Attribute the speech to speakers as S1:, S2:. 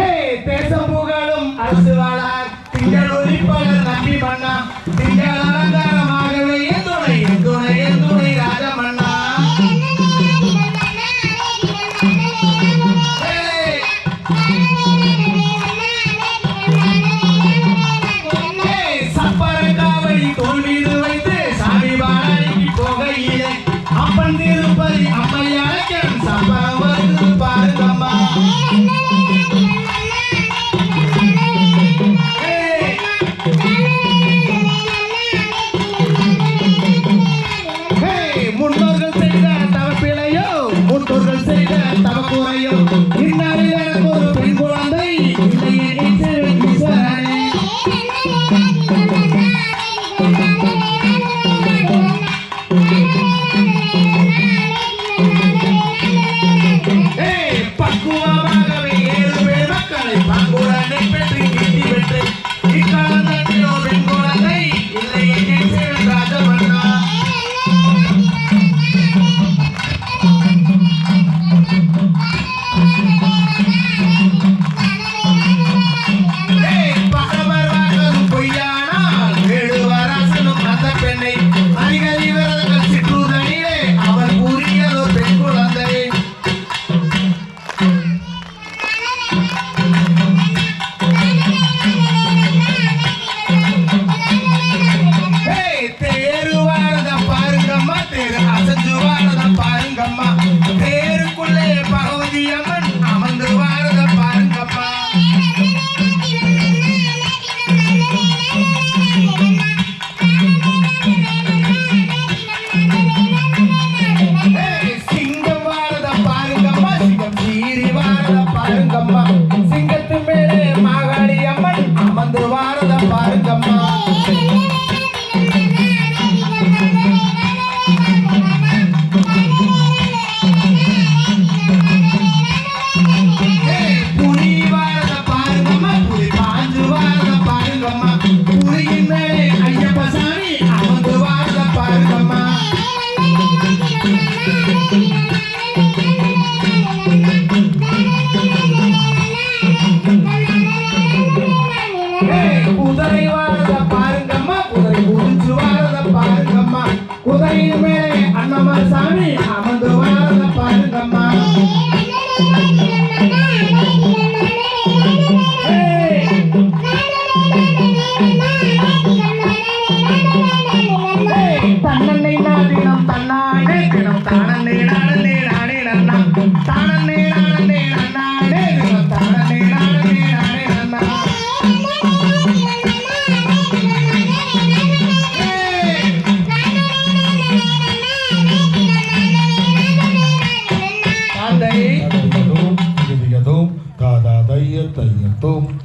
S1: ஏய் தேசம் புகழும் அரசு வாழார். திங்கள் ஒலிப்பவர் நம்பி மன்னா. திங்கள் முன்னோர்கள் செய்த தவப்பிழையோ முன்னோர்கள் செய்த தவக்கூரையோ குதிரை வாரத சாமி அமர்ந்து வாரத பாருங்கம்மா.
S2: boom,